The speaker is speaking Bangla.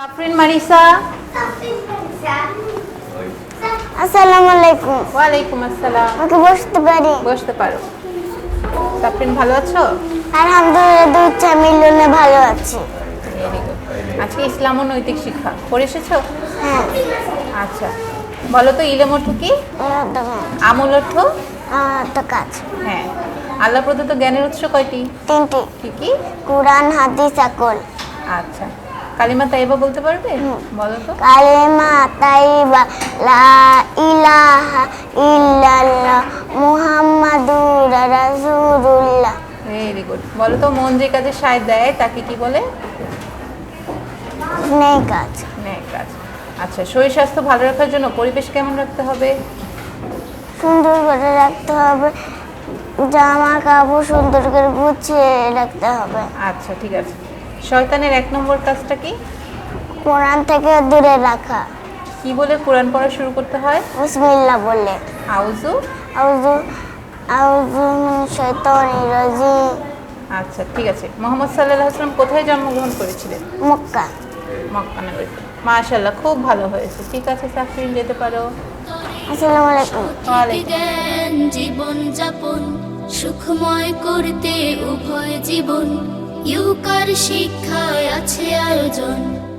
সাফরিন মারিসা আসসালামু আলাইকুম ওয়ালাইকুম আসসালাম আমাকে বসতে পারি? বসতে পারো। সাফরিন ভালো আছো? আলহামদুলিল্লাহ দুধ চা ভালো আছি। আজকে ইসলাম ও নৈতিক শিক্ষা। পড়ে এসেছ? হ্যাঁ। আচ্ছা। বলো তো ইলেম অর্থ কি? তো আমল অর্থ কাজ। হ্যাঁ। আল্লাহ প্রদত্ত জ্ঞানের উৎস কয়টি? তিনটি। কি কি? কোরআন হাদিস আকল আচ্ছা। কালিমা তাইবা বলতে পারবে? বলো তো। কালিমা তাইবা লা ইলাহা ইল্লাল্লাহ মুহাম্মাদুর রাসূলুল্লাহ। ভেরি গুড বলো তো মন যে কাজে সায় দেয় তাকে কি বলে? নেই কাজ। ন্যায় কাজ। আচ্ছা শরীর স্বাস্থ্য ভালো রাখার জন্য পরিবেশ কেমন রাখতে হবে? সুন্দর করে রাখতে হবে জামা কাপড় সুন্দর করে গুছিয়ে রাখতে হবে। আচ্ছা ঠিক আছে। শয়তানের এক নম্বর কাজটা কি? কোরআন থেকে দূরে রাখা। কি বলে কোরআন পড়া শুরু করতে হয়? বিসমিল্লাহ বলে। আউজু আউযু আউযু মিন শাইতানির রাজিম। আচ্ছা ঠিক আছে। মোহাম্মদ সাল্লাহ আসলাম কোথায় জন্মগ্রহণ করেছিলেন? মক্কা। মক্কা নগরীতে। মাশাল্লাহ খুব ভালো হয়েছে। ঠিক আছে সাফরিন যেতে পারো। আসসালামু আলাইকুম। জীবন যাপন সুখময় করতে উভয় জীবন। ইউকার শিক্ষায় আছে আয়োজন।